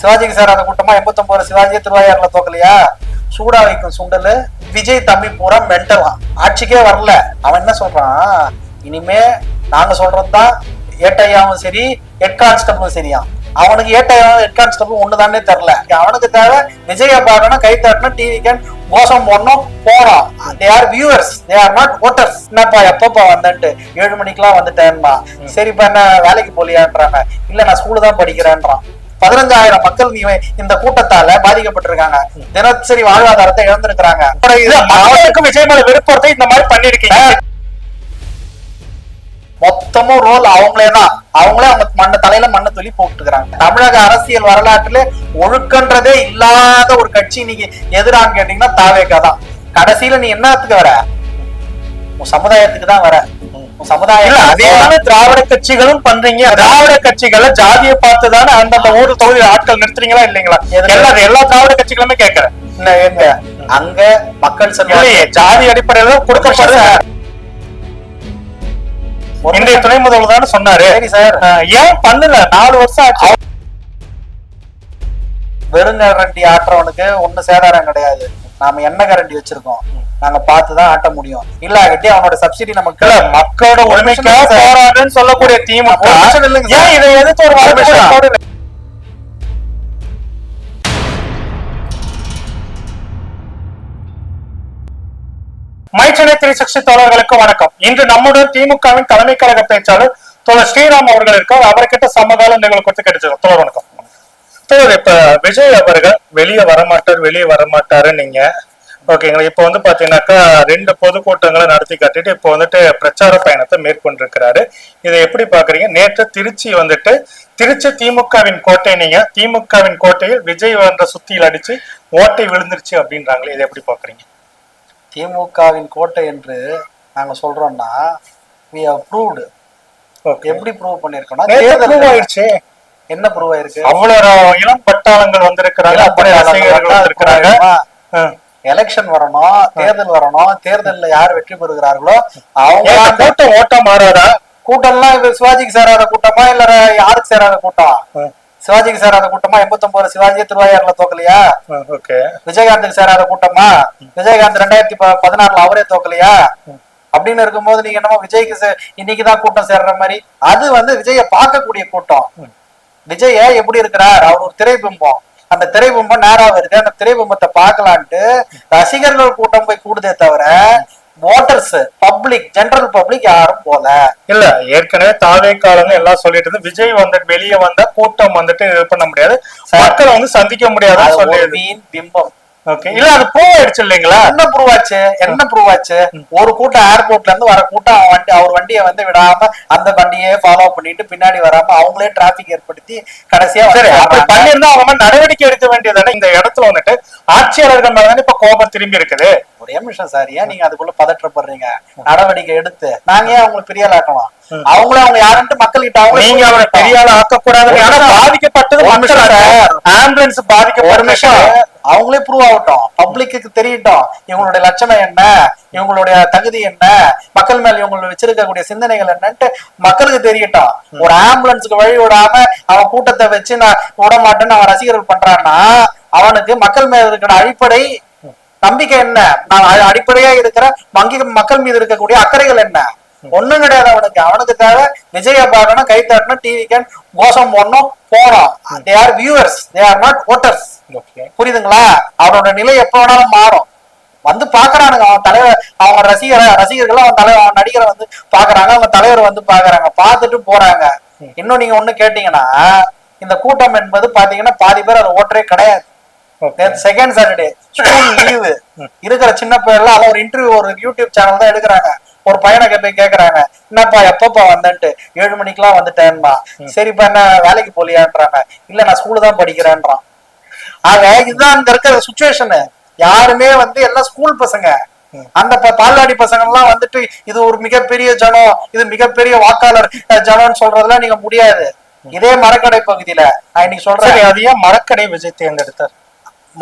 சிவாஜிக்கு சேராத கூட்டமா எண்பத்தொன்பது சிவாஜி திருவாயூர்ல தோக்கலையா? சூடா வைக்கும் சுண்டலு விஜய் தம்பி பூரா மென்டலாம் ஆட்சிக்கே வரல. அவன் என்ன சொல்றான்? இனிமே நாங்க சொல்றதுதான் ஏட்டையாவும் சரி ஹெட் கான்ஸ்டபிளும் சரியா. அவனுக்கு ஏட்டையாவும் ஹெட் கான்ஸ்டபிள் ஒண்ணுதானே தெரில அவனுக்கு தேவை விஜய பார்க்கணும் கை தட்டணும் டிவி கேன் கோஷம் போடணும் போறோம் they are viewers they are not voters என்னப்பா எப்பப்பா வந்தேன்ட்டு? ஏழு மணிக்கெல்லாம் வந்துட்டேன்பா சரிப்பா என்ன வேலைக்கு போலியான்றாங்க. இல்ல நான் ஸ்கூலு தான் படிக்கிறேன்றான். பதினஞ்சாயிரம் மக்கள் நீ இந்த கூட்டத்தால பாதிக்கப்பட்டிருக்காங்க. தினசரி வாழ்வாதாரத்தை இழந்திருக்கிறாங்க. அவனுக்கும் விஜய் மேல விருப்பத்தை இந்த மாதிரி பண்ணிருக்கீங்க மொத்தமும் ரோல் அவங்களே தான் அவங்களே அவங்க மண்ண தலையில மண்ணை துளி போட்டுக்கிறாங்க. தமிழக அரசியல் வரலாற்றுல ஒழுக்கன்றதே இல்லாத ஒரு கட்சி இன்னைக்கு எதிரான்னு கேட்டீங்கன்னா தாவேக்கா தான். கடைசியில நீ என்னத்துக்கு வர? உன் சமுதாயத்துக்கு தான் வர. சமுதாயம் அதே திராவிட கட்சிகளும் பண்றீங்க. திராவிட கட்சிகளை ஜாதியை பார்த்து தானே அந்தந்த ஊர் தொகுதி ஆட்கள் நிறுத்துறீங்களா இல்லைங்களா? எல்லா எல்லா திராவிட கட்சிகளுமே கேட்கறேன். அங்க மக்கள் இல்லையே ஜாதி அடிப்படையில கொடுக்கப்படுது இன்றைய துணை முதல்வர் தானே சொன்னாரு. சரி ஏன் பண்ணல? நாலு வருஷம் ஆச்சு. வெறுங்கரண்டி ஆட்டுறவனுக்கு ஒண்ணு சேதாரம் கிடையாது. நாம எண்ணெய் கரண்டி வச்சிருக்கோம் நாங்க பார்த்துதான் ஆட்ட முடியும் இல்லாகட்டி அவனோட சப்சிடி நமக்கு மக்களோட உரிமைக்காக போராடுன்னு சொல்லக்கூடிய திமுக. ஏன் இதை எதிர்த்து ஒரு. போடல? மைச்சனை த்ரீ சிக்ஸ்டி தோழர்களுக்கு வணக்கம் இன்று நம்முடன் திமுகவின் தலைமை கழக பேச்சாளர் தோழர் ஸ்ரீராம் அவர்கள் இருக்கார் அவர்கிட்ட சமகால நிகழ்வு குறித்து கிடைச்சது தோழர் வணக்கம் தோழர் இப்ப விஜய் அவர்கள் வெளியே வரமாட்டார் வெளியே வரமாட்டாரு நீங்க. ஓகேங்களா? இப்ப வந்து பாத்தீங்கன்னாக்கா ரெண்டு பொதுக்கூட்டங்களை நடத்தி காட்டிட்டு இப்போ வந்துட்டு பிரச்சார பயணத்தை மேற்கொண்டிருக்கிறாரு. இதை எப்படி பாக்குறீங்க? நேற்று திருச்சி வந்துட்டு திருச்சி திமுகவின் கோட்டை நீங்க திமுகவின் கோட்டையில் விஜய் என்ற சுத்தியில் அடிச்சு ஓட்டை விழுந்துருச்சு அப்படின்றாங்களே இதை எப்படி பாக்குறீங்க? திமுகவின் கோட்டை என்று நாங்க சொல்றோம்னா have proved. ஓகே எப்படி ப்ரூவ் பண்ணிருக்கோம்னா தேர்தல் ஆயிடுச்சு. என்ன ப்ரூவ் ஆயிருக்கு அவ்வளவு இளம் பட்டாளங்கள் வந்திருக்கிறாங்க. அப்படி ரசிகர்கள் வந்திருக்கிறாங்க. எலெக்ஷன் வரணும் தேர்தல் வரணும். தேர்தல்ல யார் வெற்றி பெறுகிறார்களோ அவங்க கூட்டம் ஓட்ட மாறாதா? கூட்டம்லாம் இது சிவாஜிக்கு சேராத கூட்டமா இல்ல யாருக்கு சேராத கூட்டம். சிவாஜிக்கு சேராத கூட்டமா? எண்பத்தொன்பது சிவாஜி திருவாயூர்ல தோக்கலையா? ஓகே. விஜயகாந்துக்கு சேராத கூட்டமா? விஜயகாந்த் ரெண்டாயிரத்தி பதினாறுல அவரே தோக்கலையா? அப்படின்னு இருக்கும்போது நீங்க என்னமோ விஜய்க்கு இன்னைக்குதான் கூட்டம் சேர்ற மாதிரி. அது வந்து விஜய பார்க்கக்கூடிய கூட்டம். விஜய எப்படி இருக்கிறார்? அவர் ஒரு திரைபிம்பம். அந்த திரைபிம்பம் நேரா வருது அந்த திரைபிம்பத்தை பார்க்கலான்ட்டு ரசிகர்கள் கூட்டம் போய் கூடுதே தவிர ஓட்டர்ஸ் பப்ளிக் ஜெனரல் பப்ளிக் யாரும் போல. இல்ல ஏற்கனவே தாவே காலங்க எல்லாம் சொல்லிட்டு இருந்து விஜய் வந்துட்டு வெளியே வந்தா கூட்டம் வந்துட்டு இது பண்ண முடியாது. மக்களை வந்து சந்திக்க சொல்லிடுது. வீண் பிம்பம். ஓகே இல்ல அது ப்ரூவ் ஆயிடுச்சு இல்லைங்களா? என்ன ப்ரூவ் ஆச்சு? என்ன ப்ரூவ் ஆச்சு? ஒரு கூட்டம் ஏர்போர்ட்ல இருந்து வர கூட்டம் அவன் வண்டி அவர் வண்டியை வந்து விடாம அந்த வண்டியே ஃபாலோ பண்ணிட்டு பின்னாடி வராம அவங்களே டிராபிக் ஏற்படுத்தி கடைசியா சரி அப்படி. பண்ணியிருந்தா அவங்க நடவடிக்கை எடுக்க வேண்டியதானே இந்த இடத்துல வந்துட்டு ஆட்சியாளர்கள் மேல தானே இப்ப கோபம் திரும்பி இருக்குது? ஒரே நிமிஷம் சார். ஏன் நீங்க அதுக்குள்ள பதற்றப்படுறீங்க? நடவடிக்கை எடுத்து. நாங்க ஏன் அவங்களுக்கு பெரிய ஆக்கலாம் அவங்களே அவங்க யாருன்ட்டு மக்கள் கிட்ட அவங்க நீங்க அவரை பெரிய ஆள் ஆக்கக்கூடாது ஆனா பாதிக்கப்பட்டது ஒரு. ஆம்புலன்ஸ் ஒரு பாதிக்கப்பட்ட நிமிஷம். அவங்களே ப்ரூவ் ஆகட்டும். பப்ளிக்கு தெரியட்டும். இவங்களுடைய லட்சணம் என்ன? இவங்களுடைய தகுதி என்ன? மக்கள் மேல இவங்க வச்சிருக்கக்கூடிய சிந்தனைகள் என்னன்ட்டு மக்களுக்கு தெரியட்டும். ஒரு ஆம்புலன்ஸுக்கு வழி விடாம அவன் கூட்டத்தை வச்சு நான் விட மாட்டேன்னு அவன் ரசிகர்கள் பண்றான்னா அவனுக்கு மக்கள் மேல இருக்கிற அடிப்படை நம்பிக்கை என்ன? நான் அடிப்படையா இருக்கிற வங்கி மக்கள் மீது இருக்கக்கூடிய அக்கறைகள் என்ன? ஒண்ணும் கிடையாது அவனுக்கு. அவனுக்கு தேவை விஜய பார்க்கணும் கை தட்டணும் டிவி கேன் கோஷம் போடணும் போனோம் they are viewers they are not voters புரியுதுங்களா? அவனோட நிலை எப்ப வேணாலும் மாறும். வந்து பாக்குறானுங்க அவன் தலைவர் அவங்க ரசிகர ரசிகர்கள் அவன் தலைவர் அவன் நடிகரை வந்து பாக்குறாங்க அவங்க தலைவர் வந்து பாக்குறாங்க பார்த்துட்டு போறாங்க. இன்னும் நீங்க ஒண்ணு கேட்டீங்கன்னா இந்த கூட்டம் என்பது பாத்தீங்கன்னா பாதி பேர் அது ஓட்டரே கிடையாது. செகண்ட் சாட்டர்டே ஸ்கூல் லீவு இருக்கிற சின்ன பையன்லாம் அதான் ஒரு இன்டர்வியூ ஒரு யூடியூப் சேனல் தான் எடுக்கிறாங்க. ஒரு பையனை போய் கேக்குறாங்க. என்னப்பா எப்பப்பா வந்தேன்ட்டு. ஏழு மணிக்கெல்லாம் வந்துட்டேன்பா சரிப்பா என்ன வேலைக்கு போலியான்றாங்க. இல்ல நான் ஸ்கூலு தான் படிக்கிறேன்றான். ஆக இதுதான் அங்க இருக்கிற சுச்சுவேஷனு யாருமே வந்து எல்லாம் ஸ்கூல் பசங்க. அந்த பால்வாடி பசங்க எல்லாம் வந்துட்டு இது ஒரு மிகப்பெரிய ஜனம் இது மிகப்பெரிய வாக்காளர் ஜனம்னு சொல்றதெல்லாம் நீங்க முடியாது. இதே மரக்கடை பகுதியில நான் இன்னைக்கு சொல்றேன். அது ஏன் மரக்கடை விஜய் தேர்ந்தெடுத்தார்?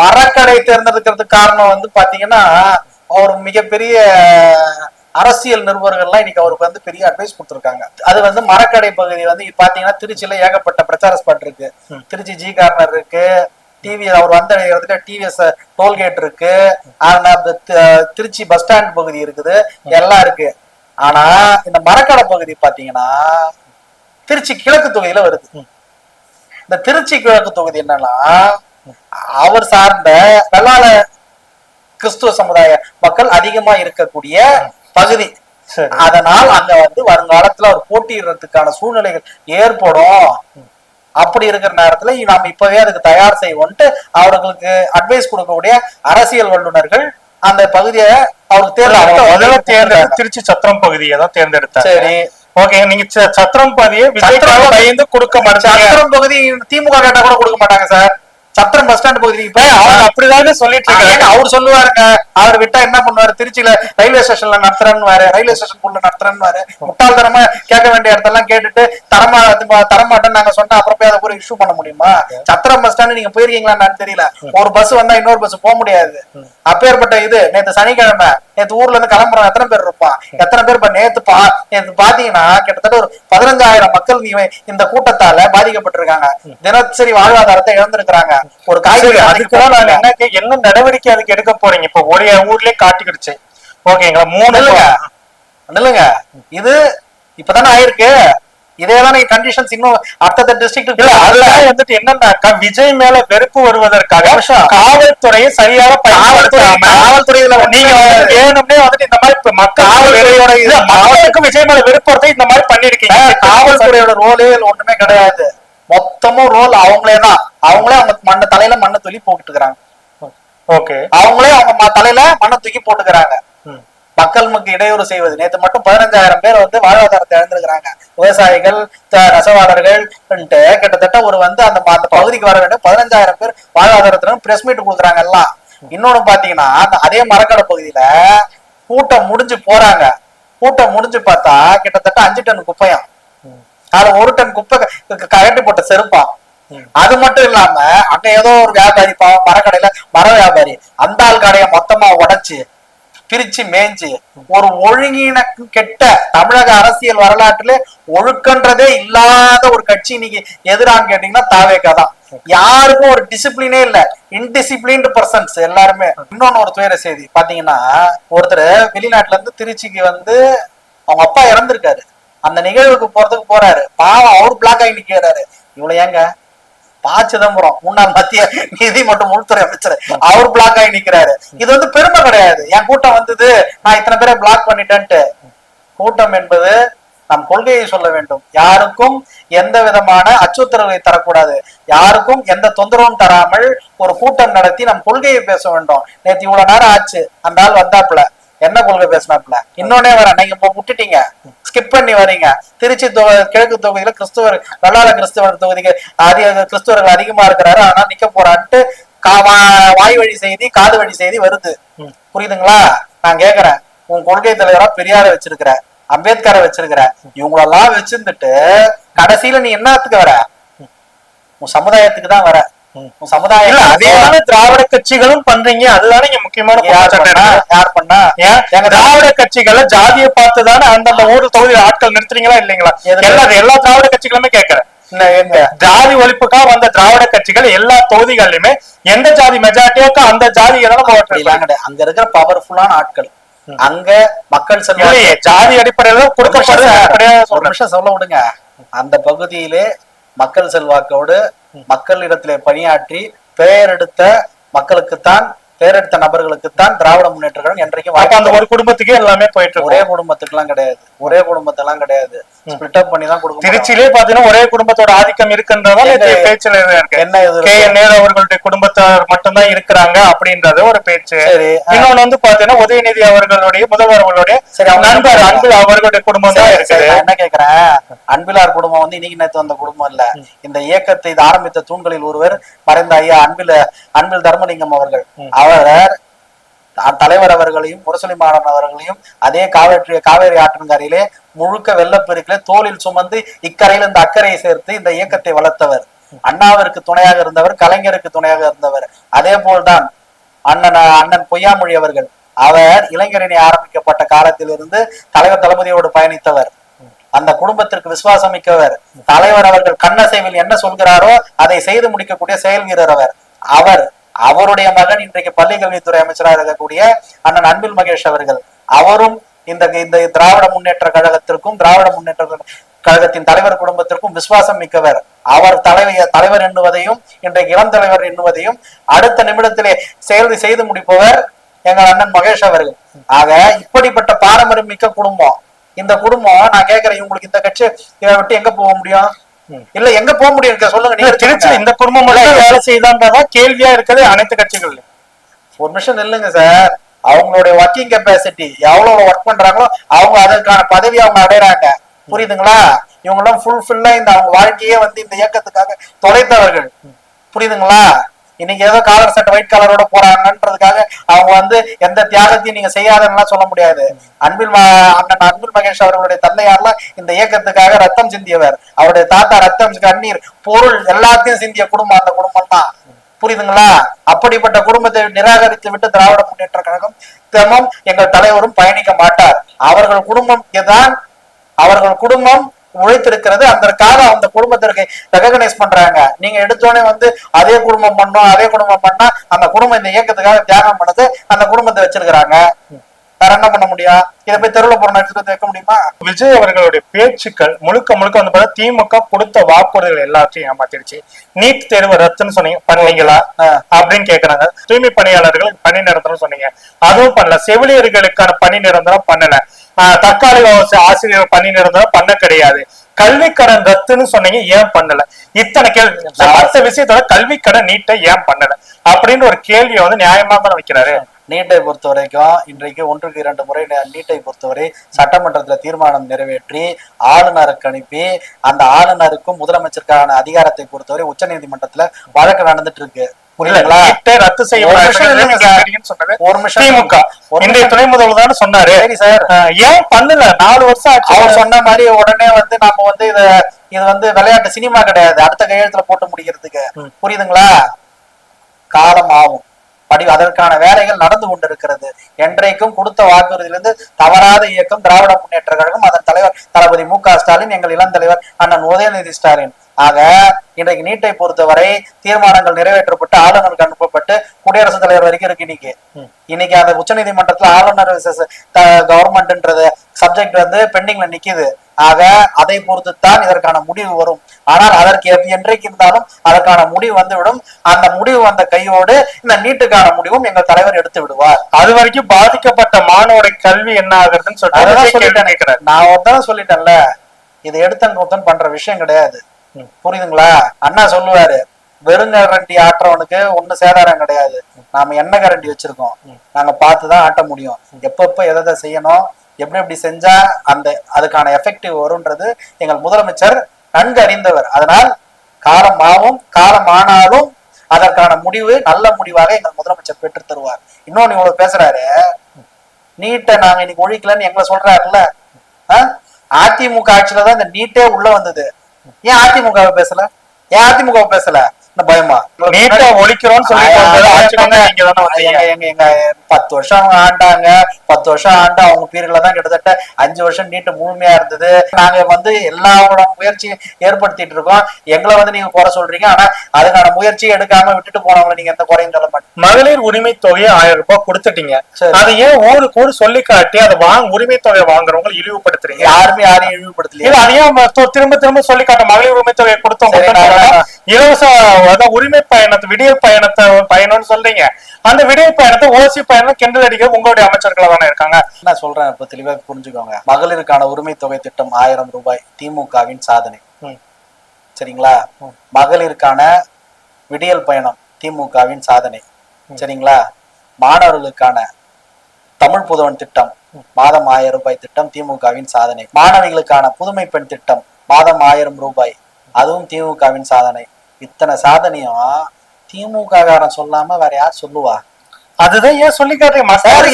மரக்கடை தேர்ந்தெடுக்கிறதுக்கு காரணம் வந்து பாத்தீங்கன்னா அவர் மிகப்பெரிய அரசியல் நிருபர்கள்லாம் இன்னைக்கு அவருக்கு வந்து பெரிய அட்வைஸ் கொடுத்துருக்காங்க. அது வந்து மரக்கடை பகுதி வந்து பாத்தீங்கன்னா திருச்சியில ஏகப்பட்ட பிரச்சார ஸ்பாட் இருக்கு. திருச்சி ஜி கார்னர் இருக்கு. டிவி அவர் வந்த இடத்துல டிவிஎஸ் டோல்கேட் இருக்கு. ஆனா தி- திருச்சி பஸ் ஸ்டாண்ட் பகுதி இருக்குது. எல்லாம் இருக்கு. ஆனா இந்த மரக்கடை பகுதி பாத்தீங்கன்னா திருச்சி கிழக்கு தொகுதியில வருது. இந்த திருச்சி கிழக்கு தொகுதி என்னன்னா அவர் சார்ந்த வெள்ளாள கிறிஸ்துவ சமுதாய மக்கள் அதிகமா இருக்கக்கூடிய பகுதி. அதனால் அங்க வந்து வருங்காலத்துல அவர் போட்டியிடுறதுக்கான சூழ்நிலைகள் ஏற்படும். அப்படி இருக்கிற நேரத்துல நாம் இப்பவே அதுக்கு தயார் செய்வோம்ட்டு அவர்களுக்கு அட்வைஸ் கொடுக்கக்கூடிய அரசியல் வல்லுநர்கள் அந்த பகுதியை அவருக்கு அவங்க முதல்ல தேர்ந்தெடுத்து தேர்ந்தெடுத்து திருச்சி சத்திரம் பகுதியை தான் தேர்ந்தெடுத்தாங்க. சரி. ஓகே நீங்க சத்திரம் பகுதியை பயந்து கொடுக்க மாட்டாங்க சத்திரம் பகுதி திமுக கேட்டா கூட கொடுக்க மாட்டாங்க சார். சத்திரம் பஸ் ஸ்டாண்ட் பகுதி இப்ப அவங்க அப்படிதானே சொல்லிட்டு இருக்காங்க. அவர் சொல்லுவாருங்க. அவர் விட்டா என்ன பண்ணுவாரு? திருச்சியில ரயில்வே ஸ்டேஷன்ல நடத்துறேன்னு ரயில்வே ஸ்டேஷன் உள்ள நடத்துறேன்னு முட்டாள்தனமா கேட்க வேண்டிய இடத்தெல்லாம் கேட்டுட்டு தரமா தரமாட்டேன்னு நாங்க சொன்னா அப்புறம் போய் அதை கூட இஷ்யூ பண்ண முடியுமா? சத்திரம் பஸ் ஸ்டாண்ட் நீங்க போயிருக்கீங்களான்னு தெரியல. ஒரு பஸ் வந்தா இன்னொரு பஸ் போக முடியாது. அப்பேற்பட்ட இது நேத்து சனிக்கிழமை நேத்து ஊர்ல இருந்து கிளம்புறோம் எத்தனை பேர் இருப்பான் எத்தனை பேர் இப்ப நேத்து பா நேத்து பாத்தீங்கன்னா கிட்டத்தட்ட ஒரு பதினஞ்சாயிரம் மக்கள் நீ- இந்த கூட்டத்தால பாதிக்கப்பட்டிருக்காங்க. தினசரி வாழ்வாதாரத்தை இழந்திருக்கிறாங்க. ஒரு காய்கறி அதுக்கெல்லாம். என்ன நடவடிக்கை அதுக்கு எடுக்க போறீங்க? இப்ப ஒரே ஊர்லயே காட்டிக்கிடுச்சு. ஓகேங்களா? மூணு நில்லுங்க. இது இப்பதானே ஆயிருக்கு. இதே தானே கண்டிஷன்ஸ் இன்னும் அடுத்த டிஸ்ட்ரிக்ட் இல்ல அதுதான் வந்துட்டு என்னன்னாக்கா விஜய் மேல வெறுப்பு வருவதற்காக. காவல்துறையை சரியாக காவல்துறையில நீங்க வேணும்னே வந்துட்டு இந்த மாதிரி மக்கள் மக்களுக்கு விஜய் மேல வெறுப்பு வரதை இந்த மாதிரி பண்ணிருக்கீங்க காவல்துறையோட ரோலே ஒண்ணுமே கிடையாது. மொத்தமும் ரோல் அவங்களே தான் அவங்களே அவங்க மண்ண தலையில மண்ணை தூக்கி போட்டுக்கிறாங்க ஓகே. அவங்களே அவங்க தலையில மண்ணை தூக்கி போட்டுக்கிறாங்க மக்களுக்கு இடையூறு செய்வது. நேத்து மட்டும் பதினஞ்சாயிரம் பேர் வந்து வாழ்வாதாரத்தை இழந்திருக்கிறாங்க. விவசாயிகள் நெசவாளர்கள் கிட்டத்தட்ட ஒரு வந்து அந்த அந்த பகுதிக்கு வர வேண்டும். பதினஞ்சாயிரம் பேர் வாழ்வாதாரத்துல பிரஸ் மீட் கொடுக்குறாங்க எல்லாம். இன்னொன்னு பாத்தீங்கன்னா அதே மரக்கடை பகுதியில கூட்டம் முடிஞ்சு போறாங்க. கூட்டம் முடிஞ்சு பார்த்தா கிட்டத்தட்ட அஞ்சு டன் குப்பையும். அதுல ஒரு டன் குப்பை க- கழட்டி போட்ட செருப்பான் அது மட்டும் இல்லாம அங்க ஏதோ ஒரு வியாபாரி மரக்கடையில மர வியாபாரி அந்த ஆள் கடையை மொத்தமா உடைச்சு திருச்சி மேஞ்சி. ஒரு ஒழுங்கின கெட்ட தமிழக அரசியல் வரலாற்றிலே ஒழுக்கன்றதே இல்லாத ஒரு கட்சி இன்னைக்கு எதிரான்னு கேட்டீங்கன்னா தாவேக்கா தான். யாருக்கும் ஒரு டிசிப்ளினே இல்ல. இன்டிசிப்ளின்டு பர்சன்ஸ் எல்லாருமே. இன்னொன்னு ஒரு துயர செய்தி. பாத்தீங்கன்னா ஒருத்தர் வெளிநாட்டுல இருந்து திருச்சிக்கு வந்து அவங்க அப்பா இறந்திருக்காரு. அந்த நிகழ்வுக்கு போறதுக்கு போறாரு. பாவம் அவர் பிளாக் ஆகி நிக்கிறாரு. இவ்வளவு ஏங்க ப சிதம்பரம் முன்னாள் மத்திய நிதி மற்றும் உள்துறை அமைச்சர். அவர் பிளாக் ஆகி நிக்கிறாரு. இது வந்து பெருமை கிடையாது. என் கூட்டம் வந்தது நான் இத்தனை பேரை பிளாக் பண்ணிட்டேன்ட்டு. கூட்டம் என்பது நம் கொள்கையை சொல்ல வேண்டும். யாருக்கும் எந்த விதமான அச்சுறுத்தல்களை தரக்கூடாது. யாருக்கும் எந்த தொந்தரவும் தராமல் ஒரு கூட்டம் நடத்தி நம் கொள்கையை பேச வேண்டும். நேத்து இவ்வளவு நேரம் ஆச்சு. அந்த ஆள் வந்தாப்புல. என்ன கொள்கை பேசினாப்புல? இன்னொன்னே வரேன் நீங்க இப்ப விட்டுட்டீங்க. ஸ்கிப் பண்ணி வரீங்க. திருச்சி தொ- கிழக்கு தொகுதியில கிறிஸ்துவர் வெள்ளாள கிறிஸ்துவர் தொகுதிக்கு அதிக கிறிஸ்துவர்கள் அதிகமா இருக்கிறாரு. ஆனா நிக்க போறான்ட்டு வாய் வழி செய்தி காது வழி செய்தி வருது. புரியுதுங்களா? நான் கேக்குறேன். உன் கொள்கை தலைவரா பெரியார வச்சிருக்கிற அம்பேத்கரை வச்சிருக்கிற இவங்களெல்லாம் வச்சிருந்துட்டு கடைசியில நீ என்னத்துக்கு வர? உன் சமுதாயத்துக்கு தான் வர. சமுதாயம். அதேதானே திராவிட கட்சிகளும் பண்றீங்க. அதுதானே இங்க முக்கியமான யார் பண்ணா? திராவிட கட்சிகளை ஜாதியை பார்த்து தானே அந்தந்த ஊர் தொகுதியில் ஆட்கள் நிறுத்துறீங்களா இல்லைங்களா? எல்லா எல்லா திராவிட கட்சிகளுமே கேட்கறேன். ஜாதி ஒழிப்புக்காக வந்த திராவிட கட்சிகள் எல்லா தொகுதிகளிலுமே எந்த ஜாதி மெஜாரிட்டியோக்கோ அந்த கிடையாது. அங்க இருக்கிற பவர்ஃபுல்லான ஆட்கள். அங்க மக்கள் செல்வாக்கு ஜாதி அடிப்படையில கொடுக்கப்படுது சொல்ல விடுங்க. அந்த பகுதியிலே மக்கள் செல்வாக்கோடு மக்களிடத்திலே பணியாற்றி பெயரெடுத்த மக்களுக்குத்தான் பெயரெடுத்த நபர்களுக்குத்தான் திராவிட முன்னேற்ற கழகம் என்றைக்கும் ஒரு குடும்பத்துக்கே எல்லாமே போயிட்டு ஒரே குடும்பத்துக்குலாம் கிடையாது. ஒரே குடும்பத்தெல்லாம் கிடையாது. ஸ்பிளிட் அப் பண்ணி தான் கொடுக்க முடியும். திருச்சியிலே பாத்தீங்கன்னா ஒரே குடும்பத்தோட ஆதிக்கம் இருக்குன்றதால பேச்சுல இருக்கு. என்ன கே என் நேரு அவர்களுடைய குடும்பத்தார் மட்டும்தான் இருக்கிறாங்க அப்படின்றது ஒரு பேச்சு. இன்னொன்னு வந்து பாத்தீங்கன்னா உதயநிதி அவர்களுடைய முதல்வர் அவர்களுடைய நண்பர் என்ன அன்பு அவர்களுடைய குடும்பம் தான் இருக்குது. நான் என்ன கேக்குறேன்? அன்பிலார் குடும்பம் வந்து இன்னைக்கு நேத்து வந்த குடும்பம் இல்ல. இந்த இயக்கத்தை இது ஆரம்பித்த தூண்களில் ஒருவர் மறைந்த ஐயா அன்பில அன்பில் தர்மலிங்கம் அவர்கள். அவர் தலைவர் அவர்களையும் முரசொலி அவர்களையும் அதே காவேரி காவேரி ஆற்றங்கரையிலே முழுக்க வெள்ளப்பெருக்கிலே தோளில் சுமந்து இக்கரையில் இந்த அக்கறையை சேர்த்து இந்த இயக்கத்தை வளர்த்தவர். அண்ணாவிற்கு துணையாக இருந்தவர் கலைஞருக்கு துணையாக இருந்தவர். அதே போல்தான் அண்ணன் அண்ணன் பொய்யாமொழி அவர்கள். அவர் இளைஞரணி ஆரம்பிக்கப்பட்ட காலத்திலிருந்து தலைவர் தளபதியோடு பயணித்தவர். அந்த குடும்பத்திற்கு விசுவாசம் மிக்கவர். தலைவர் அவர்கள் கண்ணசைவில் என்ன சொல்கிறாரோ அதை செய்து முடிக்கக்கூடிய செயல் வீரர் அவர். அவர் அவருடைய மகன் இன்றைக்கு பள்ளி கல்வித்துறை அமைச்சராக இருக்கக்கூடிய அண்ணன் அன்பில் மகேஷ் அவர்கள். அவரும் இந்த இந்த திராவிட முன்னேற்ற கழகத்திற்கும் திராவிட முன்னேற்ற கழகத்தின் தலைவர் குடும்பத்திற்கும் விசுவாசம் மிக்கவர். அவர் தலைவர் தலைவர் எண்ணுவதையும் இன்றைக்கு இளம் தலைவர் எண்ணுவதையும் அடுத்த நிமிடத்திலே செயல் செய்து முடிப்பவர் எங்கள் அண்ணன் மகேஷ் அவர்கள். ஆக இப்படிப்பட்ட பாரம்பரியம் மிக்க குடும்பம். இந்த குடும்பம் நான் கேட்கிறேன் உங்களுக்கு இந்த கட்சி இதை விட்டு எங்க போக முடியும்? இல்ல எங்க போக முடியும்? இங்க சொல்லுங்க நீங்க திருச்சி இந்த குடும்பம் வேலை செய்யுதான்றதான் கேள்வியா இருக்குது அனைத்து கட்சிகள். ஒரு நிமிஷம் நில்லுங்க சார் அவங்களுடைய ஒர்க்கிங் கெப்பாசிட்டி எவ்வளவு ஒர்க் பண்றாங்களோ அவங்க அதற்கான பதவி அவங்க அடையறாங்க. புரியுதுங்களா? இவங்க எல்லாம் ஃபுல் ஃபில்லா இந்த அவங்க வாழ்க்கையே வந்து இந்த இயக்கத்துக்காக தொலைத்தவர்கள். புரியுதுங்களா? இன்னைக்கு ஏதோ காலர் சட்டை ஒயிட் கலரோட போறாங்கன்றதுக்காக அவங்க வந்து எந்த தியாகத்தையும் நீங்க செய்யாதன்னா சொல்ல முடியாது. அன்பில் அண்ணன் அன்பில் மகேஷ் அவர்களுடைய தந்தையார்லாம் இந்த இயக்கத்துக்காக ரத்தம் சிந்தியவர். அவருடைய தாத்தா ரத்தம் கண்ணீர் பொருள் எல்லாத்தையும் சிந்திய குடும்பம் அந்த குடும்பம் தான் புரியுதுங்களா? அப்படிப்பட்ட குடும்பத்தை நிராகரித்து விட்டு திராவிட முன்னேற்ற கழகம் தினமும் எங்கள் தலைவரும் பயணிக்க மாட்டார். அவர்கள் குடும்பம் தான் அவர்கள் குடும்பம் உழைத்திருக்கிறது. அதற்காக அந்த குடும்பத்திற்கு ரெகனைஸ் பண்றாங்க. நீங்க எடுத்தோடனே வந்து அதே குடும்பம் பண்ணோம் அதே குடும்பம் பண்ணா அந்த குடும்பம் இந்த இயக்கத்துக்காக தியாகம் பண்ணது அந்த குடும்பத்தை வச்சிருக்கிறாங்க. வேற என்ன பண்ண முடியும்? இதை போய் தெருவில் போற வந்து வைக்க முடியுமா? விஜய் அவர்களுடைய பேச்சுக்கள் முழுக்க முழுக்க வந்து பார்த்தா திமுக கொடுத்த வாக்குறுதிகள் எல்லாத்தையும் ஏமாத்திருச்சு நீட் தேர்வு ரத்துன்னு சொன்னீங்க பண்ணீங்களா. அப்படின்னு கேக்குறாங்க. தூய்மை பணியாளர்கள் பணி நிரந்தரம் சொன்னீங்க. அதுவும் பண்ணல. செவிலியர்களுக்கான பணி நிரந்தரம் பண்ணல. தற்காலிக ஆசிரியர் பண்ணி இருந்தாலும் பண்ண கிடையாது. கல்வி கடன் ரத்துன்னு சொன்னீங்க ஏன் பண்ணல? இத்தனை கேள்வி. மத்த விஷயத்தோட கல்வி கடன் நீட்டை ஏன் பண்ணல? அப்படின்னு ஒரு கேள்வியை வந்து நியாயமா தான் வைக்கிறாரு. நீட்டை பொறுத்த வரைக்கும் இன்றைக்கு ஒன்றுக்கு இரண்டு முறை நீட்டை பொறுத்தவரை சட்டமன்றத்துல தீர்மானம் நிறைவேற்றி ஆளுநருக்கு அனுப்பி அந்த ஆளுநருக்கும் முதலமைச்சருக்கான அதிகாரத்தை பொறுத்தவரை உச்சநீதிமன்றத்தில் வழக்கு நடந்துட்டு இருக்கு. புரியுதுங்களா ரத்து திமுக. இன்றைய. துணை முதல்வர் சொன்னாரு. சரி சார். அஹ் ஏன் பண்ணல? நாலு வருஷம் ஆச்சு. அவர் சொன்ன மாதிரி உடனே வந்து நம்ம வந்து இத இது வந்து விளையாட்டு சினிமா கிடையாது. அடுத்த கையெழுத்துல போட்டு முடிக்கிறதுக்கு. புரியுதுங்களா? காலம் ஆகும். படி அதற்கான வேலைகள் நடந்து கொண்டிருக்கிறது. என்றைக்கும் கொடுத்த வாக்குறுதியிலிருந்து தவறாத இயக்கம் திராவிட முன்னேற்ற கழகம் அதன் தலைவர் தளபதி மு க ஸ்டாலின் எங்கள் இளம் தலைவர் அண்ணன் உதயநிதி ஸ்டாலின். ஆக இன்றைக்கு நீட்டை பொறுத்தவரை தீர்மானங்கள் நிறைவேற்றப்பட்டு ஆளுநருக்கு அனுப்பப்பட்டு குடியரசுத் தலைவர் வரைக்கும் இருக்கு இன்னைக்கு. இன்னைக்கு அந்த உச்சநீதிமன்றத்துல ஆளுநர் கவர்மெண்ட்ன்றது சப்ஜெக்ட் வந்து பெண்டிங்ல நிக்குது. ஆக அதை பொறுத்து தான் இதற்கான முடிவு வரும். ஆனால் அதற்கு என்றைக்கு இருந்தாலும் அதற்கான முடிவு வந்துவிடும். அந்த முடிவு வந்த கையோடு இந்த நீட்டுக்கான முடிவும் எங்கள் தலைவர் எடுத்து விடுவார். அது வரைக்கும் பாதிக்கப்பட்ட மாணவருடைய கல்வி என்ன ஆகுறதுன்னு சொல்லிட்டு நான் ஒருத்தன சொல்லிட்டேன்ல. இது எடுத்தன் ஒருத்தன் பண்ற விஷயம் கிடையாது. புரியுதுங்களா? அண்ணா சொல்லுவாரு வெறுங்கரண்டி ஆட்டுறவனுக்கு ஒண்ணு சேதாரம் கிடையாது. நாம எண்ணெய் கரண்டி வச்சிருக்கோம்? நாங்க பார்த்துதான் ஆட்ட முடியும். எப்பப்ப எதை செய்யணும் எப்படி எப்படி செஞ்சா அந்த அதுக்கான எஃபெக்டிவ் வரும்ன்றது எங்கள் முதலமைச்சர் நன்கு அறிந்தவர் அதனால் காலம் ஆகும் காலம் ஆனாலும் அதற்கான முடிவு நல்ல முடிவாக எங்கள் முதலமைச்சர் பெற்று தருவார். இன்னொன்னு இவ்வளவு பேசுறாரு நீட்டை நாங்க இன்னைக்கு ஒழிக்கலன்னு எங்களை சொல்றாருல்ல. அதிமுக ஆட்சியில தான் இந்த நீட்டே உள்ள வந்தது. ஏன் அதிமுக பேசல? ஏன் அதிமுக பேசல? பயமா? நீட்டை ஒழிக்கிறோம்னு சொல்லி பத்து வருஷம் அவங்க ஆண்டாங்க. பத்து வருஷம் ஆண்டு அவங்க பீரியட்ல தான் கிட்டத்தட்ட அஞ்சு வருஷம் நீட்டு முழுமையா இருந்தது. நாங்க வந்து எல்லாரோட முயற்சியும் ஏற்படுத்திட்டு இருக்கோம். எங்களை வந்து நீங்க குறை சொல்றீங்க. ஆனா அதுக்கான முயற்சியை எடுக்காம விட்டுட்டு போனவங்களை நீங்க எந்த குறையும் சொல்ல மாட்டீங்க. மகளிர் உரிமை தொகையை ஆயிரம் ரூபாய் கொடுத்துட்டீங்க. அதை ஏன் ஊர் சொல்லி காட்டி அதை வாங்க உரிமை தொகையை வாங்குறவங்க இழிவுபடுத்துறீங்க? யாருமே யாரையும் இழிவுபடுத்தலையே. இல்ல அதையும் திரும்ப திரும்ப சொல்லி காட்ட மகளிர் உரிமை தொகையை கொடுத்தோம். இலவச அதான் உரிமை பயணத்தை விடியல் பயணத்தை பயணம்னு சொல்றீங்க. அந்த விடியல் பயணத்தை ஓசி பயணம் கிண்டல் அடிக்க உங்களுடைய அமைச்சர்களா தானே இருக்காங்க? நான் சொல்றேன் இப்ப தெளிவா புரிஞ்சுக்கோங்க. மகளிருக்கான உரிமை தொகை திட்டம் ஆயிரம் ரூபாய் திமுகவின் சாதனை. சரிங்களா? மகளிருக்கான விடியல் பயணம் திமுகவின் சாதனை. சரிங்களா? மாணவர்களுக்கான தமிழ் புதவன் திட்டம் மாதம் ஆயிரம் ரூபாய் திட்டம் திமுகவின் சாதனை. மாணவிகளுக்கான புதுமை பெண் திட்டம் மாதம் ஆயிரம் ரூபாய். அதுவும் திமுகவின் சாதனை. இத்தனை சாதனையும் திமுக காரன் சொல்லாம வேற யார் சொல்லுவா? அதுதான் ஏன் சொல்லி காட்டுறீங்க? சரி,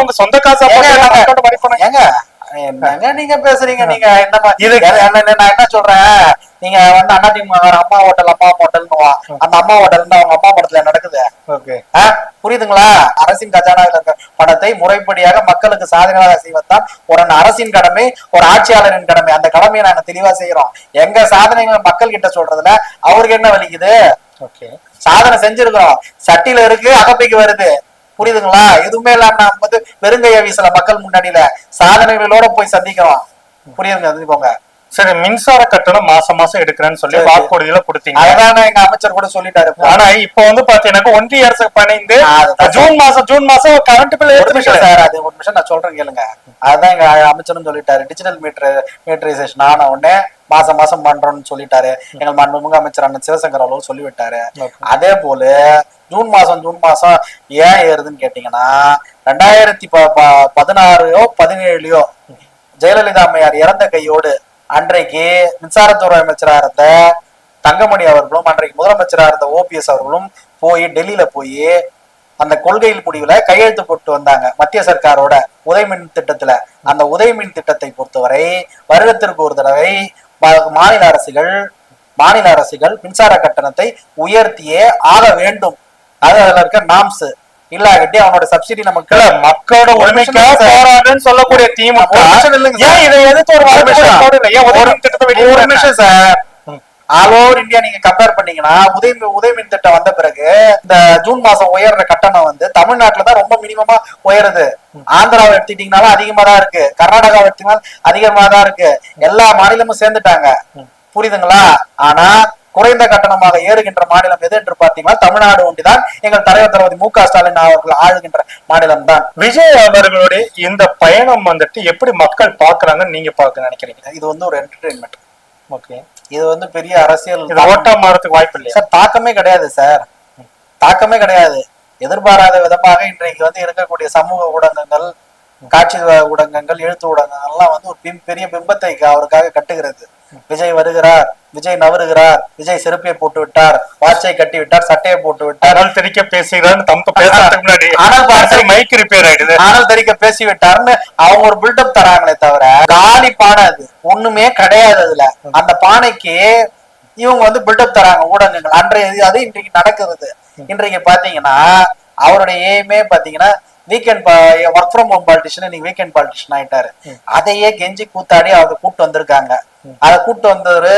உங்க சொந்த காசா ஏங்க, என்னங்க நீங்க பேசுறீங்க? நீங்க என்னமா இது- நான் என்ன சொல்றேன்? நீங்க வந்து அதிமுக அம்மா ஹோட்டல் அம்மா ஹோட்டல்னு அந்த அம்மா ஹோட்டல் அவங்க அம்மா படத்துல நடக்குது? ஓகே? புரியுதுங்களா? அரசின் கஜானாவில் இருக்க பணத்தை முறைப்படியாக மக்களுக்கு சாதனையாக செய்வதுதான் ஒரு அரசின் கடமை ஒரு ஆட்சியாளரின் கடமை. அந்த கடமையை நாங்க தெளிவா செய்யறோம் எங்க சாதனைகளை மக்கள் கிட்ட சொல்றதுல அவருக்கு என்ன வலிக்குது? ஓகே. சாதனை செஞ்சிருக்கிறோம். சட்டியில இருக்கு அகப்பைக்கு வருது. புரியுதுங்களா? எதுவுமே இல்லாம நம்ம வந்து வெறுங்கைய வீசல மக்கள் முன்னாடியில சாதனைகளோட போய் சந்திக்கிறோம். புரியுதுங்க அது சரி மின்சார கட்டணம் மாசம் மாசம் எடுக்கிறேன்னு சொல்லி. வாக்குறுதியில கொடுத்தீங்க. அதனால எங்க அமைச்சர் கூட சொல்லிட்டாரு. ஆனா இப்ப வந்து பாத்தீங்கன்னா ஒன்றிய அரசு பணிந்து ஜூன் மாசம் ஜூன் மாசம் கரண்ட் பில் ஏத்துறீங்க சார் அது ஒரு நிமிஷம் நான் சொல்றேன் கேளுங்க. அதுதான் எங்க அமைச்சரும் சொல்லிட்டாரு. டிஜிட்டல் மீட்டர் மீட்டரைசேஷன் ஆன உடனே மாசம் மாசம் பண்றோம்னு சொல்லிட்டாரு. எங்கள் மாண்புமிகு அமைச்சர் அண்ணன் சிவசங்கர் அளவு சொல்லிவிட்டாரு. அதே போல ஜூன் மாசம் ஜூன் மாசம் ஏன் ஏறுதுன்னு கேட்டீங்கன்னா ரெண்டாயிரத்தி ப- ப- பதினாறுலயோ பதினேழுலயோ ஜெயலலிதா அம்மையார் இறந்த கையோடு அன்றைக்கு மின்சாரத்துறை அமைச்சராக இருந்த தங்கமணி அவர்களும் அன்றைக்கு முதலமைச்சராக இருந்த ஓபிஎஸ் அவர்களும் போய் டெல்லியில போய் அந்த கொள்கையில் முடிவுல கையெழுத்து போட்டு வந்தாங்க. மத்திய சர்க்காரோட உதயமின் திட்டத்துல. அந்த உதயமின் திட்டத்தை பொறுத்தவரை வருடத்திற்கு ஒரு தடவை மாநில அரசுகள் மாநில அரசுகள் மின்சார கட்டணத்தை உயர்த்தியே ஆக வேண்டும். அது அதுல இருக்க நாம்ஸ். இல்லாகட்டி அவனோட சப்சிடி நமக்கு மக்களோட உரிமைக்காக. போராடுன்னு சொல்லக்கூடிய சார். ஏன் இதை எதிர்த்து ஒரு ஒரு நிமிஷம். சார். ஆல் ஓவர் இந்தியா நீங்க கம்பேர் பண்ணீங்கன்னா உதய உதயமின் திட்டம் வந்த பிறகு இந்த ஜூன் மாசம் உயர்ற கட்டணம் வந்து தமிழ்நாட்டுல தான் ரொம்ப மினிமமா உயருது. ஆந்திராவை எடுத்துட்டீங்கனாலும் அதிகமா தான் இருக்கு. கர்நாடகாவை எடுத்தீங்கனாலும் அதிகமா தான் இருக்கு. எல்லா மாநிலமும் சேர்ந்துட்டாங்க. புரியுதுங்களா? ஆனா குறைந்த கட்டணமாக ஏறுகின்ற மாநிலம் எது என்று பார்த்தீங்கன்னா தமிழ்நாடு ஒன்றிதான். எங்கள் தலைவர் தளபதி மு க ஸ்டாலின் அவர்கள் ஆளுகின்ற மாநிலம் தான் விஜய் அவர்களுடைய இந்த பயணம் வந்துட்டு எப்படி மக்கள் பாக்குறாங்கன்னு நீங்க பாக்க நினைக்கிறீங்க? இது வந்து ஒரு என்டர்டைன்மெண்ட் ஓகே இது வந்து பெரிய அரசியல் இது ஓட்டா மாறதுக்கு வாய்ப்பு இல்லையா? சார் தாக்கமே கிடையாது சார். தாக்கமே கிடையாது. எதிர்பாராத விதமாக இன்றைக்கு வந்து இருக்கக்கூடிய சமூக ஊடகங்கள் காட்சி ஊடகங்கள் எழுத்து ஊடகங்கள்லாம் வந்து ஒரு பெரிய பிம்பத்தை அவருக்காக கட்டுகிறது. விஜய் வருகிறார். விஜய் நவருகிறார் விஜய் செருப்பை போட்டு விட்டார். வாட்சை கட்டி விட்டார். சட்டையை போட்டு விட்டார். அதனால தெரிக்க பேசுகிறான்னு தம்ப பேசுறதுக்கு முன்னாடி. ஆனால் பாரு, மைக் ரிப்பேர் ஆயிடுது. ஆனால் தெரிக்க பேசி விட்டார்னு அவங்க ஒரு பில்டப் தராங்களே தவிர காலி பானை அது. ஒண்ணுமே கிடையாது அதுல. அந்த பானைக்கு இவங்க வந்து பில்டப் தராங்க ஊடகங்கள். அன்றைய அது இன்றைக்கு நடக்குது இன்றைக்கு பாத்தீங்கன்னா அவருடைய எய்மே பாத்தீங்கன்னா weekend work from home politician இன்னைக்கு வீக்கெண்ட் பாலிட்டிஷன் ஆயிட்டாரு. அதையே கெஞ்சி கூத்தாடி அவர் கூட்டு வந்திருக்காங்க. அதை கூட்டு வந்தவரு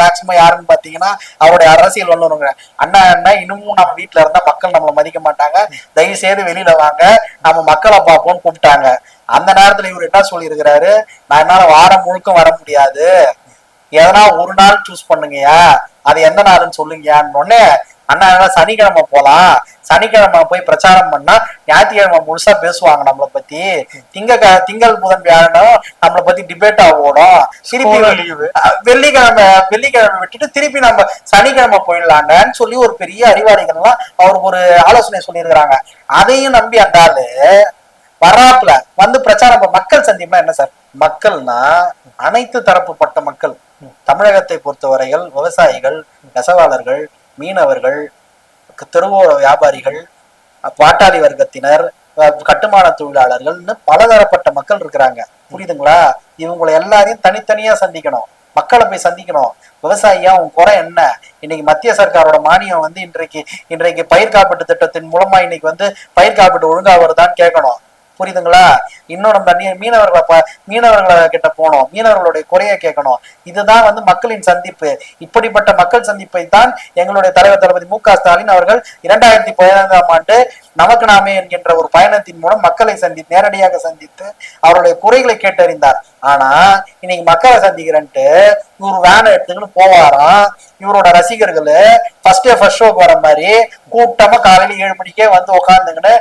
மேக்சிமம் யாருன்னு பாத்தீங்கன்னா அவருடைய அரசியல் வல்லுறவங்க அண்ணா அண்ணா இன்னமும் நம்ம வீட்டுல இருந்தா மக்கள் நம்மளை மதிக்க மாட்டாங்க. தயவு செய்து வெளியில வாங்க. நம்ம மக்களை பார்ப்போம்னு கூப்பிட்டாங்க. அந்த நேரத்துல இவர் என்ன சொல்லியிருக்கிறாரு? நான் என்னால வாரம் முழுக்க வர முடியாது. எதனா ஒரு நாள் சூஸ் பண்ணுங்கயா அது எந்த நாள்னு சொல்லுங்கயான்னு உடனே அண்ணா சனிக்கிழமை போலாம். சனிக்கிழமை போய் பிரச்சாரம் பண்ணா ஞாயிற்றுக்கிழமை முழுசா பேசுவாங்க நம்மளை பத்தி. திங்க திங்கள் புதன் வியாழனும் நம்மளை பத்தி டிபேட்டா ஓடும். திருப்பி வெள்ளிக்கிழமை வெள்ளிக்கிழமை விட்டுட்டு திருப்பி நம்ம சனிக்கிழமை போயிடலாங்கன்னு சொல்லி ஒரு பெரிய அறிவாளிகள்லாம் அவருக்கு ஒரு ஆலோசனை சொல்லியிருக்கிறாங்க. அதையும் நம்பி அந்த ஆளு வராப்புல வந்து பிரச்சாரம் மக்கள் சந்திப்புனா என்ன சார்? மக்கள்னா அனைத்து தரப்புப்பட்ட மக்கள். தமிழகத்தை பொறுத்தவரைகள் விவசாயிகள் நெசவாளர்கள் மீனவர்கள் தெருவோர வியாபாரிகள் பாட்டாளி வர்க்கத்தினர் கட்டுமான தொழிலாளர்கள்னு பலதரப்பட்ட மக்கள் இருக்கிறாங்க. புரியுதுங்களா? இவங்களை எல்லாரையும் தனித்தனியா சந்திக்கணும். மக்களை போய் சந்திக்கணும். விவசாயியா உன் குறை என்ன? இன்னைக்கு மத்திய சர்க்காரோட மானியம் வந்து இன்றைக்கு இன்றைக்கு பயிர் காப்பீட்டு திட்டத்தின் மூலமா இன்னைக்கு வந்து பயிர் காப்பீட்டு ஒழுங்கா வருதான்னு கேட்கணும். புரியுதுங்களா? இன்னும் நம்ம மீனவர்களை மீனவர்களை கிட்ட போனோம் மீனவர்களுடைய குறையை கேட்கணும். இதுதான் வந்து மக்களின் சந்திப்பு. இப்படிப்பட்ட மக்கள் சந்திப்பை தான் எங்களுடைய தலைவர் தளபதி மு க ஸ்டாலின் அவர்கள் இரண்டாயிரத்தி பதினைந்தாம் ஆண்டு நமக்கு நாமே என்கின்ற ஒரு பயணத்தின் மூலம் மக்களை சந்தி நேரடியாக சந்தித்து அவருடைய குறைகளை கேட்டறிந்தார். ஆனா இன்னைக்கு மக்களை சந்திக்கிறேன்ட்டு இவர் வேனை எடுத்துக்கின்னு போவாராம். இவரோட ரசிகர்கள் ஃபர்ஸ்ட் டே ஃபர்ஸ்ட் ஷோக்கு வர மாதிரி கூட்டமா காலையில ஏழு மணிக்கே வந்து உட்காந்துங்கன்னு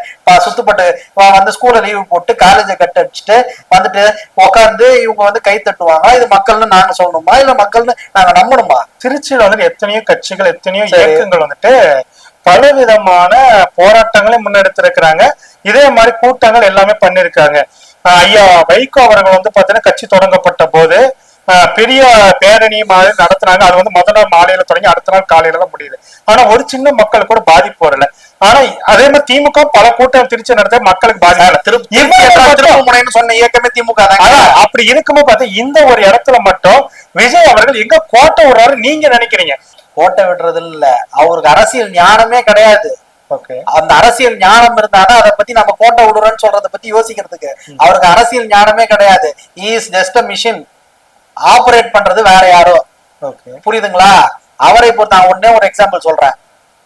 சுத்துப்பட்டு வந்து ஸ்கூல்ல லீவு போட்டு காலேஜை கட் அடிச்சுட்டு வந்துட்டு உட்காந்து இவங்க வந்து கை தட்டுவாங்க. இது மக்கள்னு நாங்க சொல்லணுமா? இல்ல மக்கள்னு நாங்க நம்பணுமா? திருச்சியில வந்துட்டு எத்தனையோ கட்சிகள் எத்தனையோ. இயக்கங்கள் வந்துட்டு பலவிதமான போராட்டங்களை முன்னெடுத்திருக்கிறாங்க. இதே மாதிரி கூட்டங்கள் எல்லாமே பண்ணிருக்காங்க ஐயா வைகோ அவர்கள் வந்து பாத்தீங்கன்னா கட்சி தொடங்கப்பட்ட போது பெரிய பேரணி மாதிரி நடத்துனாங்க. அது வந்து முதல் நாள் மாலையில தொடங்கி அடுத்த நாள் காலையில தான் முடியுது. ஆனா ஒரு சின்ன மக்கள் கூட பாதிப்பு வரல. ஆனா அதே மாதிரி திமுக பல கூட்டம் திருச்சி நடத்த மக்களுக்கு பாதிப்பு சொன்ன இயக்கமே திமுக அப்படி இருக்கும்போது பார்த்தா இந்த ஒரு இடத்துல மட்டும் விஜய் அவர்கள் எங்க கோட்டை விடுறாரு நீங்க நினைக்கிறீங்க? கோட்டை விடுறது இல்ல அவருக்கு அரசியல் ஞானமே கிடையாது. அந்த அரசியல் ஞானம் இருந்தானா அதை பத்தி நம்ம கோட்டை விடுறோம்னு சொல்றத பத்தி யோசிக்கிறதுக்கு. அவருக்கு அரசியல் ஞானமே கிடையாது. Is just a machine operate பண்றது வேற யாரோ. புரியுதுங்களா? அவரை பொறுத்த நான் ஒண்ணே ஒரு எக்ஸாம்பிள் சொல்றேன்.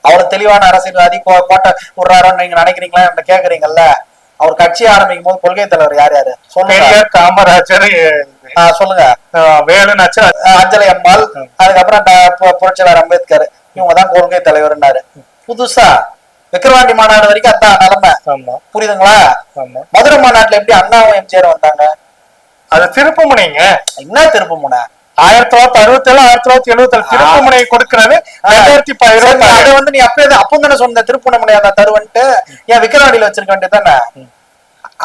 அவ்வளவு தெளிவான அரசியல்வாதி கோட்டை விடுறாருன்னு நீங்க நினைக்கிறீங்களா என்ன கேக்குறீங்கல்ல? அவர் கட்சி ஆரம்பிக்கும் போது கொள்கை தலைவர் யார் யாரு? பெரியார் காமராஜர் சொல்லுங்க. வேலுநாச்சு அஞ்சலி அம்மாள் அதுக்கப்புறம் புரட்சியாளர் அம்பேத்கர் இவங்க தான் கொள்கை தலைவர்னாரு புதுசா விக்கிரவாண்டி மாநாடு வரைக்கும் அதான் நிலைமை. புரியுதுங்களா? மதுரை மாநாட்டுல எப்படி அண்ணாவும் எம்ஜிஆர் வந்தாங்க? அது திருப்புமுனைங்க. என்ன திருப்பு முனை ஆயிரத்தி தொள்ளாயிரத்தி அறுபத்தி ஏழு ஆயிரத்தி தொள்ளாயிரத்தி எழுபத்தி ஏழு திருப்புமுனை கொடுக்கிறது ரெண்டாயிரத்தி பதினொன்று அதை வந்து நீ அப்பயே அப்போ தானே சொன்ன திருப்புணை முனை அந்த தருவன்ட்டு ஏன் விக்கிரவாண்டியில வச்சிருக்க வேண்டியது தானே?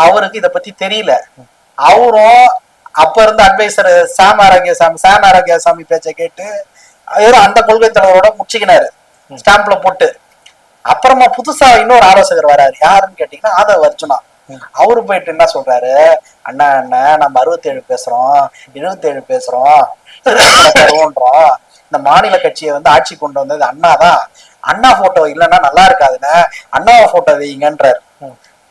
அவருக்கு இத பத்தி தெரியல. அவரும் அப்ப இருந்த அட்வைசர் சாம் ஆரோக்கியசாமி சாம் ஆரோக்கியசாமி பேச்சை கேட்டு அவரும் அந்த கொள்கை தலைவரோட முச்சிக்கினாரு. ஸ்டாம்ப்ல போட்டு. அப்புறமா புதுசா இன்னொரு ஆலோசகர் வராரு. யாருன்னு கேட்டீங்கன்னா ஆதவ அர்ஜுனா. அவரு போயிட்டு என்ன சொல்றாரு? அண்ணா அண்ணா நம்ம அறுபத்தேழு பேசுறோம். எழுபத்தேழு பேசுறோம். தருவோன்றோம் இந்த மாநில கட்சியை வந்து ஆட்சி கொண்டு வந்தது அண்ணா தான். அண்ணா போட்டோ இல்லைன்னா நல்லா இருக்காதுன்னு. அண்ணாவை போட்டோ வைங்கன்றாரு.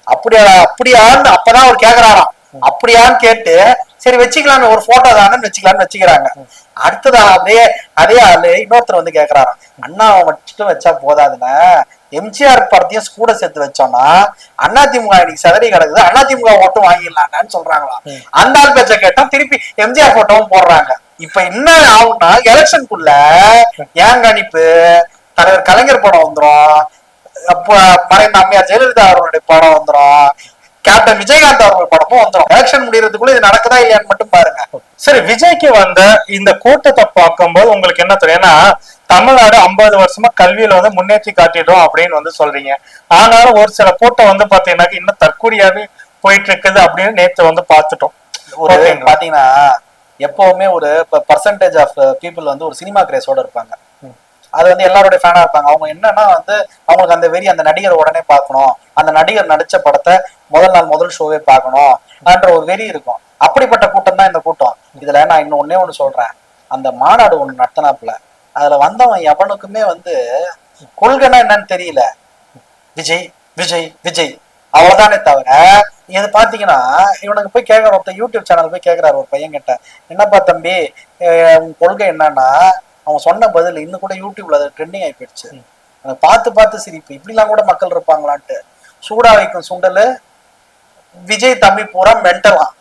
அப்படியா அப்படியான்னு அப்பதான் அவர் கேக்குறாராம். அப்படியான்னு கேட்டு சரி வச்சுக்கலாம்னு ஒரு போட்டோ தானே வச்சுக்கலாம்னு வச்சுக்கிறாங்க. அடுத்ததா அப்படியே அதே ஆளு இன்னொருத்தர் வந்து கேக்குறாராம். அண்ணாவை மட்டும் வச்சா போதாதுன்னு எம்ஜிஆர் படத்தையும் கூட சேர்த்து வச்சோம்னா அதிமுக இன்னைக்கு சதறி கிடக்குது. அதிமுக ஓட்டும் வாங்கிடலாங்கன்னு சொல்றாங்களாம் அந்த ஆள் பேச்ச கேட்டா திருப்பி எம்ஜிஆர் போட்டோவும் போடுறாங்க. இப்ப என்ன ஆகும்னா எலெக்ஷனுக்குள்ள ஏன் கணிப்பு? தலைவர் கலைஞர் படம் வந்துரும். அப்ப மறைந்த அம்மையார் ஜெயலலிதா அவர்களுடைய படம் வந்துரும். கேப்டன் விஜயகாந்த் அவர்கள் படமும் வந்துரும். எலெக்ஷன் முடியறதுக்குள்ள இது நடக்குதா இல்லையான்னு மட்டும் பாருங்க. சரி விஜய்க்கு வந்த இந்த கூட்டத்தை பார்க்கும்போது உங்களுக்கு என்ன தெரியும்? ஏன்னா தமிழ்நாடு ஐம்பது வருஷமா கல்வியில வந்து முன்னேற்றி காட்டிடும் அப்படின்னு வந்து சொல்றீங்க. ஆனாலும் ஒரு சில கூட்டம் வந்து பாத்தீங்கன்னா இன்னும் தற்கூரியாவே போயிட்டு இருக்குது அப்படின்னு நேத்து வந்து பார்த்துட்டோம். ஒரு? பாத்தீங்கன்னா எப்பவுமே ஒரு பர்சன்டேஜ் ஆஃப் பீப்புள் வந்து ஒரு சினிமா கிரேஸோட இருப்பாங்க. அது வந்து எல்லாருடைய ஃபேனா இருப்பாங்க. அவங்க என்னன்னா வந்து அவங்களுக்கு அந்த வெறி அந்த நடிகர் உடனே பார்க்கணும். அந்த நடிகர் நடிச்ச படத்தை முதல் நாள் முதல் ஷோவே பார்க்கணும் அப்படின்ற ஒரு வெறி இருக்கும். அப்படிப்பட்ட கூட்டம் தான் இந்த கூட்டம். இதுல நான் இன்னும் ஒன்னே ஒண்ணு சொல்றேன். அந்த மாநாடு ஒண்ணு நடத்தினாப்புல. அதுல வந்தவன் எவனுக்குமே வந்து கொள்கைனா என்னன்னு தெரியல. விஜய் விஜய் விஜய். அவ்வளவுதானே தவிர இது பாத்தீங்கன்னா இவனுக்கு போய் கேட்கற ஒருத்தர் யூடியூப் சேனல் போய் கேக்குறாரு ஒரு பையன் கிட்ட என்னப்பா தம்பி உன் கொள்கை என்னன்னா அவன் சொன்ன பதில் இன்னும் கூட யூடியூப்ல அது ட்ரெண்டிங் ஆகி போயிடுச்சு. பார்த்து பார்த்து சிரிப்பு. இப்படிலாம் கூட மக்கள் இருப்பாங்களான்ட்டு. சூடா வைக்கும் சுண்டலு விஜய் தம்பி பூரா மென்டலாம்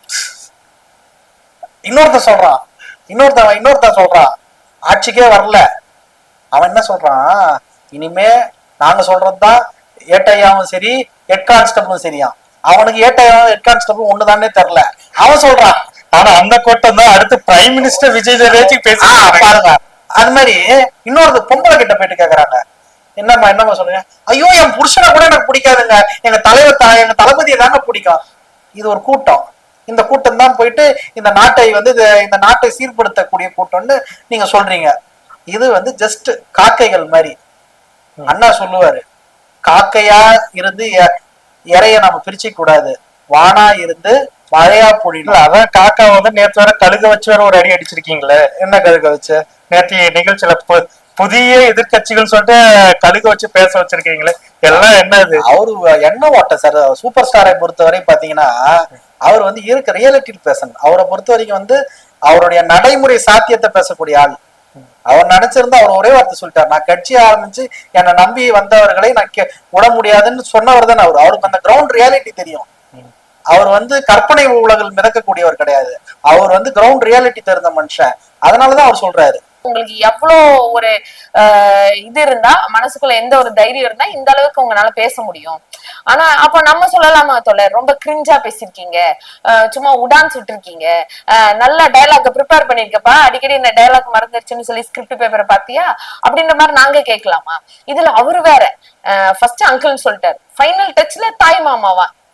இன்னொருத்தன் சொல்றான். இன்னொருத்தன் இன்னொருத்தன் சொல்றான். ஆட்சிக்கே வரல. அவன் என்ன சொல்றான்? இனிமே நாங்க சொல்றதுதான் ஏட்டையாவும் சரி ஹெட் கான்ஸ்டபிளும் சரியா. அவனுக்கு ஏட்டையாவும் ஹெட் கான்ஸ்டபிள் ஒண்ணுதானே தெரியல. அவன் சொல்றான். ஆனா அந்த கூட்டம் தான் அடுத்து பிரைம் மினிஸ்டர் விஜய் ஆ, பேசி பாருங்க. அது மாதிரி இன்னொரு பொம்பளை கிட்ட போயிட்டு கேக்குறாங்க. என்னம்மா என்னம்மா சொல்லுங்க ஐயோ என் புருஷனை கூட எனக்கு பிடிக்காதுங்க. எங்க தலைவர் த- எங்க தளபதியை தாங்க பிடிக்கும். இது ஒரு கூட்டம். இந்த கூட்டம் தான் போயிட்டு இந்த நாட்டை வந்து இந்த நாட்டை சீர்படுத்தக்கூடிய கூட்டம்னு நீங்க சொல்றீங்க. இது வந்து ஜஸ்ட் காக்கைகள் மாதிரி. அண்ணா சொல்லுவாரு காக்கையா இருந்து இறைய நம்ம பிரிச்சுக்க கூடாது. வானா இருந்து மழையா பொழியணும் அதான் காக்கா வந்து நேத்து வர கழுக வச்சு வேற ஒரு அடி அடிச்சிருக்கீங்களே? என்ன கருக்க வச்சு? நேற்றைய நிகழ்ச்சியில புதிய எதிர்க்கட்சிகள் சொல்லிட்டு கழுக வச்சு பேச வச்சிருக்கீங்களே? எல்லாம் என்னது அவரு என்ன ஓட்டம் சார்? சூப்பர் ஸ்டாரை பொறுத்தவரை பாத்தீங்கன்னா அவர் வந்து இருக்க ரியாலிட்டி பேசன் அவரை பொறுத்த வரைக்கும் வந்து அவருடைய நடைமுறை சாத்தியத்தை பேசக்கூடிய ஆள். அவர் நினைச்சிருந்தா அவர் ஒரே வார்த்தை சொல்லிட்டார். நான் கட்சி ஆரம்பிச்சு என்னை நம்பி வந்தவர்களை நான் விட முடியாதுன்னு சொன்னவர் தான் அவர். அவருக்கு அந்த கிரவுண்ட் ரியாலிட்டி தெரியும். அவர் வந்து கற்பனை உலகில் மிதக்கக்கூடியவர் கிடையாது. அவர் வந்து கிரவுண்ட் ரியாலிட்டி தெரிந்த மனுஷன். அதனாலதான் அவர் சொல்றாரு. உங்களுக்கு எவ்வளோ ஒரு ஆஹ், இது இருந்தா மனசுக்குள்ள எந்த ஒரு தைரியம் இருந்தா இந்த அளவுக்கு உங்களால பேச முடியும். ஆனா அப்ப நம்ம சொல்லலாமா தோழர்? ரொம்ப கிரிஞ்சா பேசிருக்கீங்க சும்மா உடான் சுட்டிருக்கீங்க ஆஹ், நல்ல டயலாக் ப்ரிப்பேர் பண்ணிருக்கப்பா. அடிக்கடி இந்த டயலாக் மறந்துருச்சுன்னு சொல்லி ஸ்கிரிப்ட் பேப்பரை பாத்தியா? அப்படின்ற மாதிரி நாங்க கேட்கலாமா? இதுல அவரு வேற. ஃபர்ஸ்ட் அங்கிள்னு சொல்லிட்டாரு. ஃபைனல் டச்ல தாய் மாமாவா?